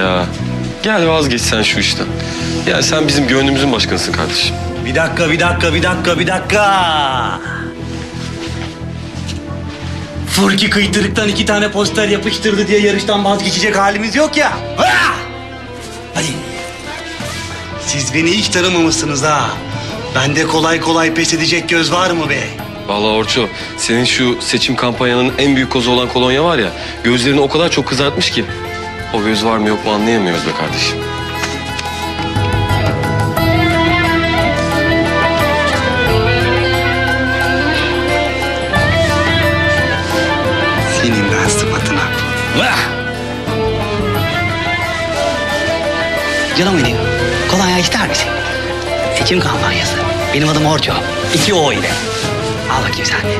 Ya gel vazgeç sen şu işten. Ya sen bizim gönlümüzün başkanısın kardeşim. Bir dakika, bir dakika, bir dakika, bir dakika. Furki kıytırıktan iki tane poster yapıştırdı diye yarıştan vazgeçecek halimiz yok ya. Ha! Hadi. Siz beni hiç tanımamışsınız ha. Bende kolay kolay pes edecek göz var mı be? Vallahi Orço senin şu seçim kampanyanın en büyük kozu olan kolonya var ya gözlerini o kadar çok kızartmış ki o göz var mı yok mu anlayamıyoruz be kardeşim. Senin ben sıfatına. Vah! Canım benim, kolonya ister misin? Seçim kampanyası. Benim adım Orço. İki O ile. Al bakayım sen de.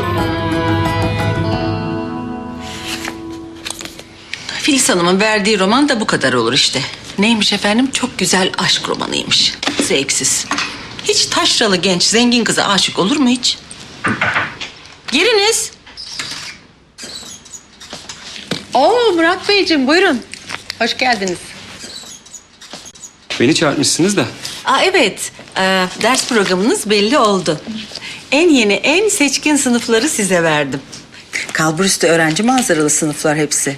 Filiz Hanım'ın verdiği roman da bu kadar olur işte. Neymiş efendim? Çok güzel aşk romanıymış. Zevksiz. Hiç taşralı genç zengin kıza aşık olur mu hiç? Giriniz. Oo Murat Beyciğim buyurun. Hoş geldiniz. Beni çağırmışsınız da. Aa evet, ee, ders programınız belli oldu. En yeni, en seçkin sınıfları size verdim. Kalburüstü öğrenci manzaralı sınıflar hepsi.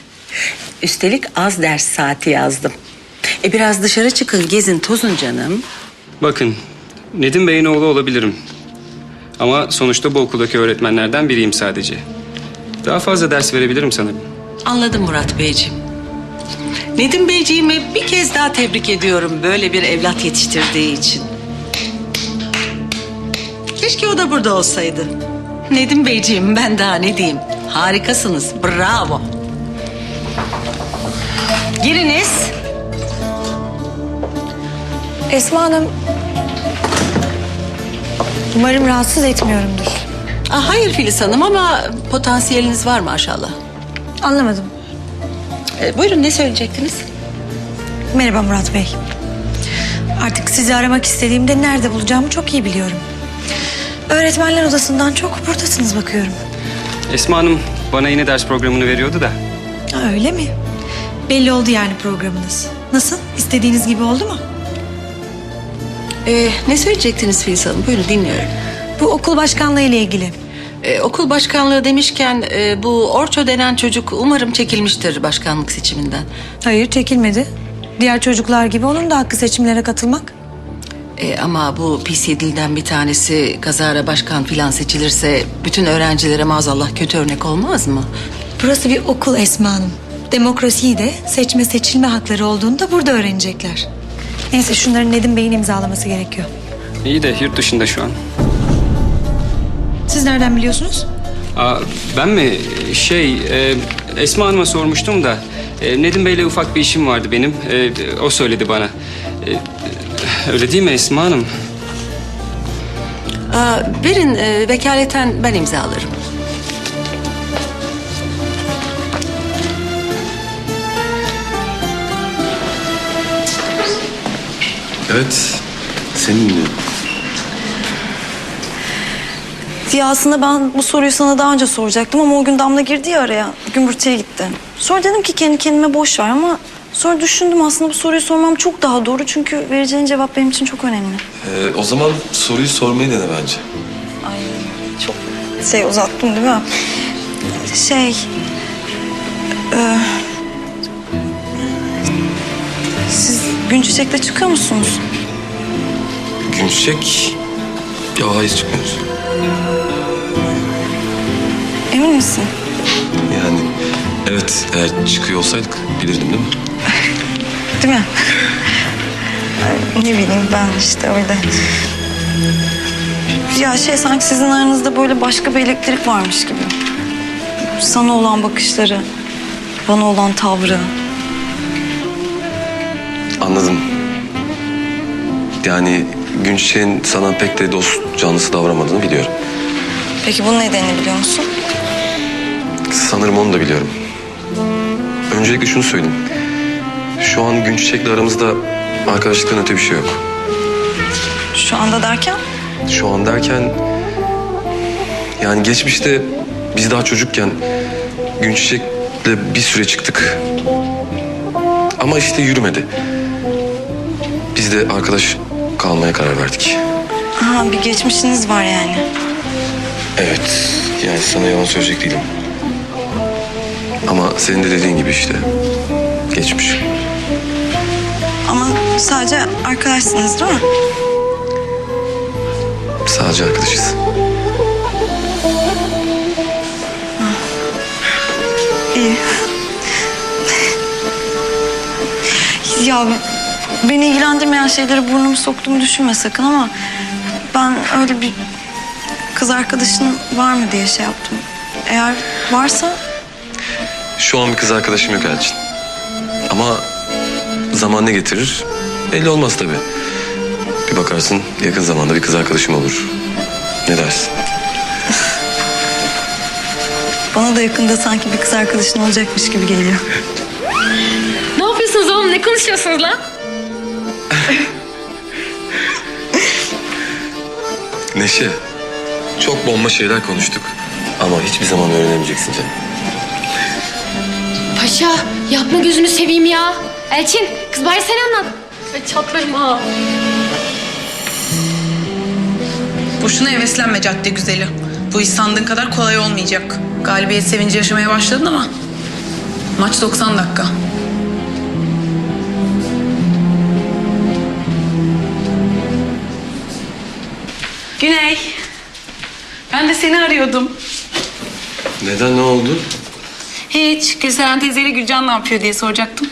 Üstelik az ders saati yazdım. E biraz dışarı çıkın, gezin, tozun canım. Bakın, Nedim Bey'in oğlu olabilirim. Ama sonuçta bu okuldaki öğretmenlerden biriyim sadece. Daha fazla ders verebilirim sanırım. Anladım Murat Beyciğim. Nedim Beyciğimi bir kez daha tebrik ediyorum böyle bir evlat yetiştirdiği için. Keşke o da burada olsaydı. Nedim Beyciğim ben daha ne diyeyim. Harikasınız. Bravo. Giriniz. Esma Hanım... Umarım rahatsız etmiyorumdur. Aa, hayır Filiz Hanım ama potansiyeliniz var maşallah. Anlamadım. Ee, buyurun ne söyleyecektiniz? Merhaba Murat Bey. Artık sizi aramak istediğimde nerede bulacağımı çok iyi biliyorum. Öğretmenler odasından çok buradasınız bakıyorum. Esma Hanım bana yine ders programını veriyordu da. Ha, öyle mi? Belli oldu yani programınız. Nasıl? İstediğiniz gibi oldu mu? Ee, ne söyleyecektiniz Filiz Hanım? Buyurun dinliyorum. Bu okul başkanlığı ile ilgili. Ee, okul başkanlığı demişken e, bu Orço denen çocuk umarım çekilmiştir başkanlık seçiminden. Hayır çekilmedi. Diğer çocuklar gibi onun da hakkı seçimlere katılmak. Ee, ama bu pis yedilden bir tanesi kazara başkan filan seçilirse bütün öğrencilere maazallah kötü örnek olmaz mı? Burası bir okul Esma Hanım. Demokrasiyi de seçme seçilme hakları olduğunu da burada öğrenecekler. Neyse şunların Nedim Bey'in imzalaması gerekiyor. İyi de yurt dışında şu an. Siz nereden biliyorsunuz? Aa, ben mi? Şey, e, Esma Hanım'a sormuştum da. E, Nedim Bey'le ufak bir işim vardı benim. E, o söyledi bana. E, öyle değil mi Esma Hanım? Aa, verin e, vekaleten ben imzalarım. Evet senin dinliyorum. Ya aslında ben bu soruyu sana daha önce soracaktım ama o gün Damla girdi ya araya. Gümbürtüye gitti. Sonra dedim ki kendi kendime boş ver ama sonra düşündüm aslında bu soruyu sormam çok daha doğru. Çünkü vereceğin cevap benim için çok önemli. Ee, o zaman soruyu sormayı dene bence. Ay çok şey uzattım değil mi? Şey... e, gün çiçekle çıkıyor musunuz? Gün çiçek... Ya hayır çıkmıyoruz. Emin misin? Yani evet eğer çıkıyor olsaydık bilirdim değil mi? Değil mi? Ne bileyim ben işte öyle. Ya şey sanki sizin aranızda böyle başka bir elektrik varmış gibi. Sana olan bakışları, bana olan tavrı. Anladım. Yani Gün Çiçek'in sana pek de dost canlısı davranmadığını biliyorum. Peki bunun nedenini biliyor musun? Sanırım onu da biliyorum. Öncelikle şunu söyleyeyim. Şu an Gün Çiçek'le aramızda arkadaşlıktan öte bir şey yok. Şu anda derken? Şu an derken... Yani geçmişte biz daha çocukken Gün Çiçek'le bir süre çıktık. Ama işte yürümedi. Biz de arkadaş kalmaya karar verdik. Ha bir geçmişiniz var yani. Evet. Yani sana yalan söyleyecek değilim. Ama senin de dediğin gibi işte. Geçmiş. Ama sadece arkadaşsınız değil mi? Sadece arkadaşız. İyi. ya beni ilgilendirmeyen şeylere burnumu soktuğumu düşünme sakın ama ben öyle bir kız arkadaşın var mı diye şey yaptım. Eğer varsa Şu an bir kız arkadaşım yok Elçin. Ama zaman ne getirir? Belli olmaz tabii. Bir bakarsın yakın zamanda bir kız arkadaşım olur. Ne dersin? bana da yakında sanki bir kız arkadaşın olacakmış gibi geliyor. Ne yapıyorsunuz oğlum? Ne konuşuyorsunuz lan? Neşe, çok bomba şeyler konuştuk. Ama hiçbir zaman öğrenemeyeceksin canım. Paşa yapma gözünü seveyim ya. Elçin kız bari sen anlat. Ay çatlarım ha. Boşuna heveslenme cadde güzeli. Bu iş sandığın kadar kolay olmayacak. Galibiyet sevinci yaşamaya başladın ama maç 90 dakika. Güney. Ben de seni arıyordum. Neden ne oldu? Hiç. Gülseren teyzeyle Gülcan ne yapıyor diye soracaktım.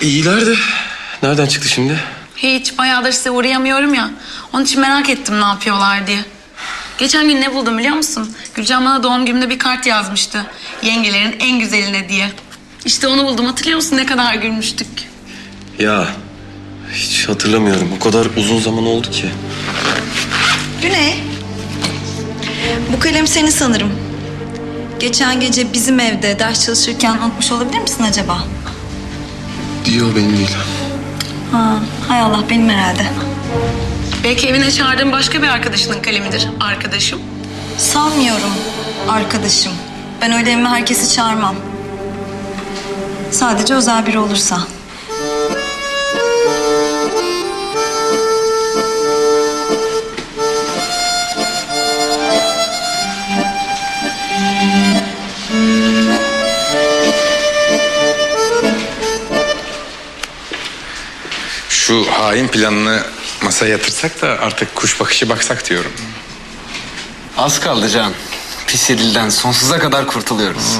İyiler de. Nereden çıktı şimdi? Hiç. Bayağıdır size uğrayamıyorum ya. Onun için merak ettim ne yapıyorlar diye. Geçen gün ne buldum biliyor musun? Gülcan bana doğum günümde bir kart yazmıştı. Yengelerin en güzeline diye. İşte onu buldum. Hatırlıyor musun ne kadar gülmüştük? Ya hiç hatırlamıyorum. O kadar uzun zaman oldu ki. Güney. Bu kalem seni sanırım. Geçen gece bizim evde ders çalışırken unutmuş olabilir misin acaba? Diyor benim değil. Ha, hay Allah benim herhalde. Belki evine çağırdığın başka bir arkadaşının kalemidir. Arkadaşım. Sanmıyorum arkadaşım. Ben öyle evime herkesi çağırmam. Sadece özel biri olursa. Şu hain planını masaya yatırsak da artık kuş bakışı baksak diyorum. Az kaldı Can. Pis yedilden sonsuza kadar kurtuluyoruz.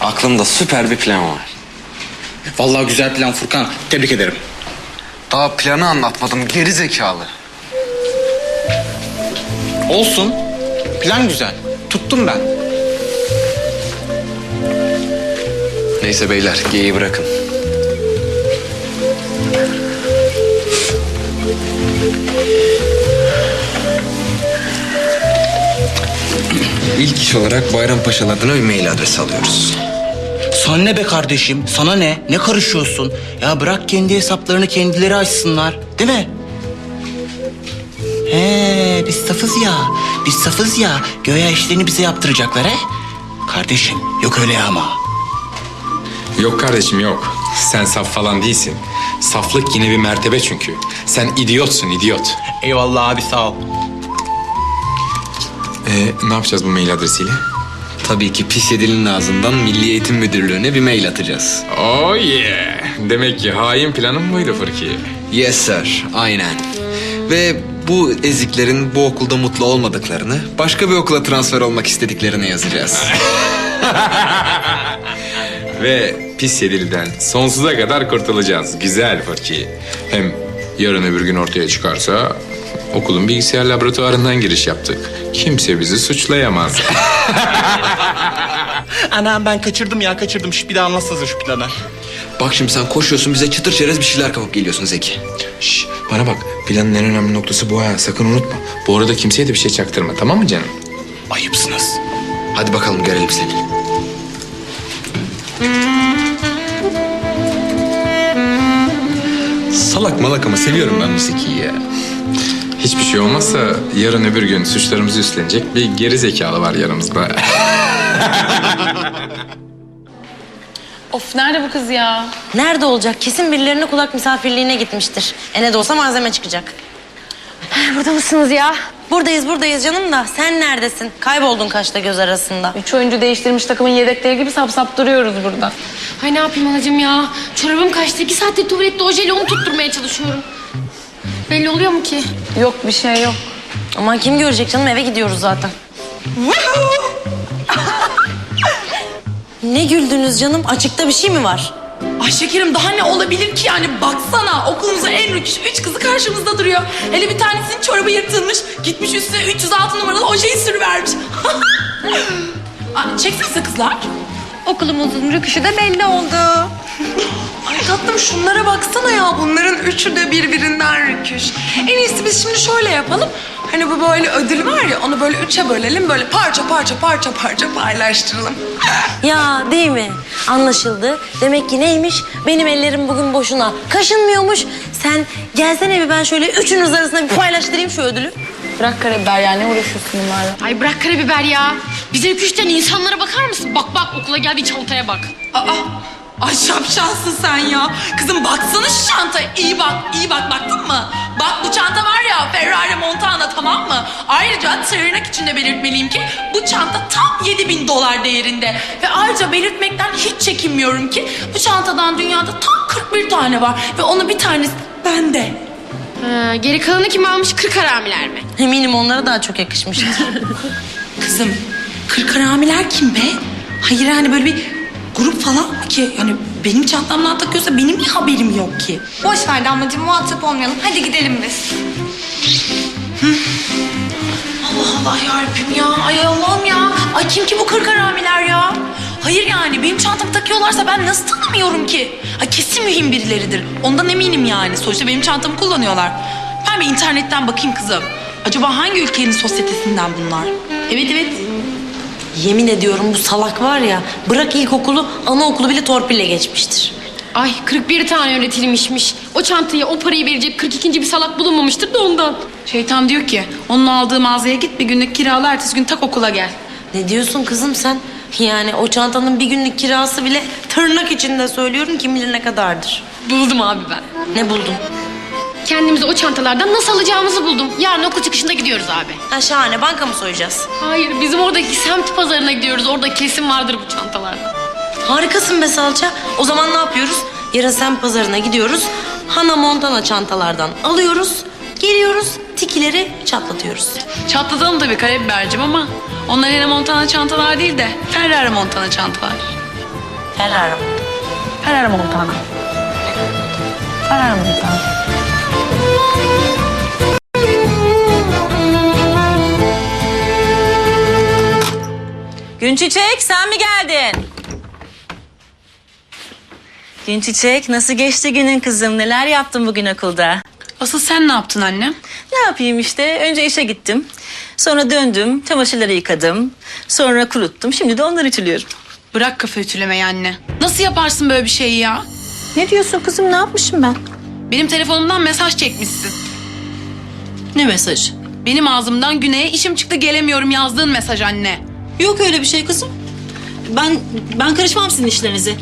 Aklımda süper bir plan var. Vallahi güzel plan Furkan. Tebrik ederim. Daha planı anlatmadım geri zekalı. Olsun. Plan güzel. Tuttum ben. Neyse beyler geyiği bırakın. İlk iş olarak Bayrampaşa'nın adına bir mail adresi alıyoruz. Sana ne be kardeşim? Sana ne? Ne karışıyorsun? Ya bırak kendi hesaplarını kendileri açsınlar. Değil mi? He, biz safız ya. Biz safız ya. Göğe işlerini bize yaptıracaklar he? Kardeşim, yok öyle ama. Yok kardeşim yok. Sen saf falan değilsin. Saflık yine bir mertebe çünkü. Sen idiotsun idiot. Eyvallah abi sağ ol. Ee, ne yapacağız bu mail adresiyle? Tabii ki pis yedilinin ağzından Milli Eğitim Müdürlüğü'ne bir mail atacağız. Oh yeah. Demek ki hain planın buydu Fırki. Yes sir, aynen. Ve bu eziklerin bu okulda mutlu olmadıklarını, başka bir okula transfer olmak istediklerini yazacağız. Ve pis yedilden sonsuza kadar kurtulacağız. Güzel Fırki. Hem yarın öbür gün ortaya çıkarsa okulun bilgisayar laboratuvarından giriş yaptık. Kimse bizi suçlayamaz. Anam ben kaçırdım ya kaçırdım. Şu bir daha anlatsanıza şu planı. Bak şimdi sen koşuyorsun bize çıtır çerez bir şeyler kapıp geliyorsun Zeki. Şş, bana bak planın en önemli noktası bu ha sakın unutma. Bu arada kimseye de bir şey çaktırma tamam mı canım? Ayıpsınız. Hadi bakalım görelim seni. Salak malak ama seviyorum ben bu Zeki'yi ya. Hiçbir şey olmazsa yarın öbür gün suçlarımızı üstlenecek bir geri zekalı var yanımızda. Of nerede bu kız ya? Nerede olacak? Kesin birilerine kulak misafirliğine gitmiştir. E ne de olsa malzeme çıkacak. Burada mısınız ya? Buradayız buradayız canım da sen neredesin? Kayboldun kaşla göz arasında. Üç oyuncu değiştirmiş takımın yedekleri gibi sap sap duruyoruz burada. Ay ne yapayım anacığım ya? Çorabım kaçtı. İki saattir tuvalette ojeyle onu tutturmaya çalışıyorum. Belli oluyor mu ki? Yok bir şey yok. Aman kim görecek canım eve gidiyoruz zaten. ne güldünüz canım? Açıkta bir şey mi var? Ay şekerim daha ne olabilir ki yani baksana okulumuzun en rüküş üç kızı karşımızda duruyor. Hele bir tanesinin çorabı yırtılmış gitmiş üstüne 306 numaralı ojeyi sürüvermiş. Aa, Çeksenize kızlar. Okulumuzun rüküşü de belli oldu. Ay tatlım şunlara baksana ya bunların üçü de birbirinden rüküş. En iyisi biz şimdi şöyle yapalım. Hani bu böyle ödül var ya onu böyle üçe bölelim böyle parça parça parça parça paylaştıralım. Ya değil mi? Anlaşıldı. Demek ki neymiş? Benim ellerim bugün boşuna kaşınmıyormuş. Sen gelsene bir ben şöyle üçünüz arasında bir paylaştırayım şu ödülü. Bırak karabiber ya ne uğraşıyorsun bunlarla? Ay bırak karabiber ya. Bize rüküşten insanlara bakar mısın? Bak bak okula geldiği çantaya bak. Aa, ay şapşalsın sen ya. Kızım baksana şu çantaya. İyi bak, iyi bak. Baktın mı? Bak bu çanta var ya Ferrari Montana tamam mı? Ayrıca tırnak içinde belirtmeliyim ki bu çanta tam 7000 dolar değerinde. Ve ayrıca belirtmekten hiç çekinmiyorum ki bu çantadan dünyada tam 41 tane var. Ve onun bir tanesi bende. Ha, geri kalanı kim almış? Kırk haramiler mi? Eminim onlara daha çok yakışmıştır. Kızım, kırk haramiler kim be? Hayır yani böyle bir grup falan mı ki? Yani benim çantamdan takıyorsa benim niye haberim yok ki? Boş ver Damlacığım muhatap olmayalım. Hadi gidelim biz. Allah Allah yarabbim ya. Ay Allah'ım ya. Ay kim ki bu kırk haramiler ya? Hayır yani benim çantamı takıyorlarsa ben nasıl tanımıyorum ki? Ay kesin mühim birileridir. Ondan eminim yani. Sonuçta benim çantamı kullanıyorlar. Ben bir internetten bakayım kızım. Acaba hangi ülkenin sosyetesinden bunlar? Evet evet. Yemin ediyorum bu salak var ya bırak ilkokulu anaokulu bile torpille geçmiştir. Ay 41 tane öğretilmişmiş. O çantaya o parayı verecek 42. bir salak bulunmamıştır da ondan. Şeytan diyor ki onun aldığı mağazaya git bir günlük kirala ertesi gün tak okula gel. Ne diyorsun kızım sen? Yani o çantanın bir günlük kirası bile tırnak içinde söylüyorum kim bilir ne kadardır. Buldum abi ben. Ne buldun? Kendimize o çantalardan nasıl alacağımızı buldum. Yarın okul çıkışında gidiyoruz abi. Ha şahane banka mı soyacağız? Hayır bizim oradaki semt pazarına gidiyoruz. Orada kesin vardır bu çantalardan. Harikasın be salça. O zaman ne yapıyoruz? Yarın sen pazarına gidiyoruz. Hana Montana çantalardan alıyoruz. Geliyoruz tikileri çatlatıyoruz. Çatlatalım tabii karabibercim ama onlar yine Montana çantalar değil de Ferrari Montana çantalar. Ferrari. Ferrari Montana. Ferrari Montana. Gün Çiçek sen mi geldin? Gün Çiçek nasıl geçti günün kızım? Neler yaptın bugün okulda? Asıl sen ne yaptın anne? Ne yapayım işte? Önce işe gittim. Sonra döndüm, çamaşırları yıkadım. Sonra kuruttum. Şimdi de onları ütülüyorum. Bırak kafa ütülemeyi anne. Nasıl yaparsın böyle bir şeyi ya? Ne diyorsun kızım? Ne yapmışım ben? Benim telefonumdan mesaj çekmişsin. Ne mesaj? Benim ağzımdan güneye işim çıktı gelemiyorum yazdığın mesaj anne. Yok öyle bir şey kızım. Ben ben karışmam sizin işlerinize.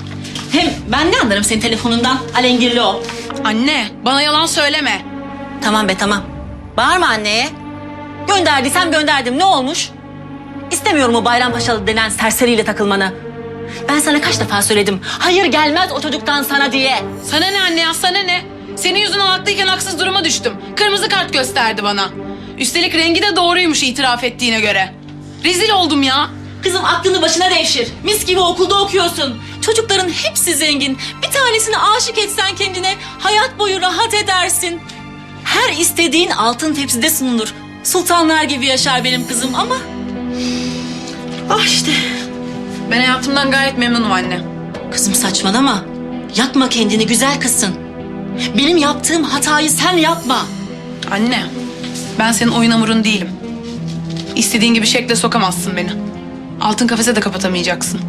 Hem ben ne anlarım senin telefonundan? Alengirli o. Anne bana yalan söyleme. Tamam be tamam. Bağırma anneye. Gönderdiysem gönderdim. Ne olmuş? İstemiyorum o Bayrampaşalı denen serseriyle takılmanı. Ben sana kaç defa söyledim. Hayır gelmez o çocuktan sana diye. Sana ne anne ya sana ne? Senin yüzünden haklıyken haksız duruma düştüm. Kırmızı kart gösterdi bana. Üstelik rengi de doğruymuş itiraf ettiğine göre. Rezil oldum ya. Kızım aklını başına devşir. Mis gibi okulda okuyorsun. Çocukların hepsi zengin. Bir tanesini aşık etsen kendine hayat boyu rahat edersin. Her istediğin altın tepside sunulur. Sultanlar gibi yaşar benim kızım ama... Ah işte. Ben hayatımdan gayet memnunum anne. Kızım saçmalama. Yakma kendini güzel kızsın. Benim yaptığım hatayı sen yapma. Anne, ben senin oyun hamurun değilim. İstediğin gibi şekle sokamazsın beni. Altın kafese de kapatamayacaksın.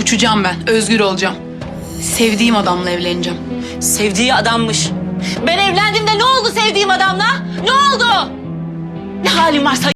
Uçacağım ben, özgür olacağım. Sevdiğim adamla evleneceğim. Sevdiği adammış. Ben evlendim de ne oldu sevdiğim adamla? Ne oldu? Ne halin varsa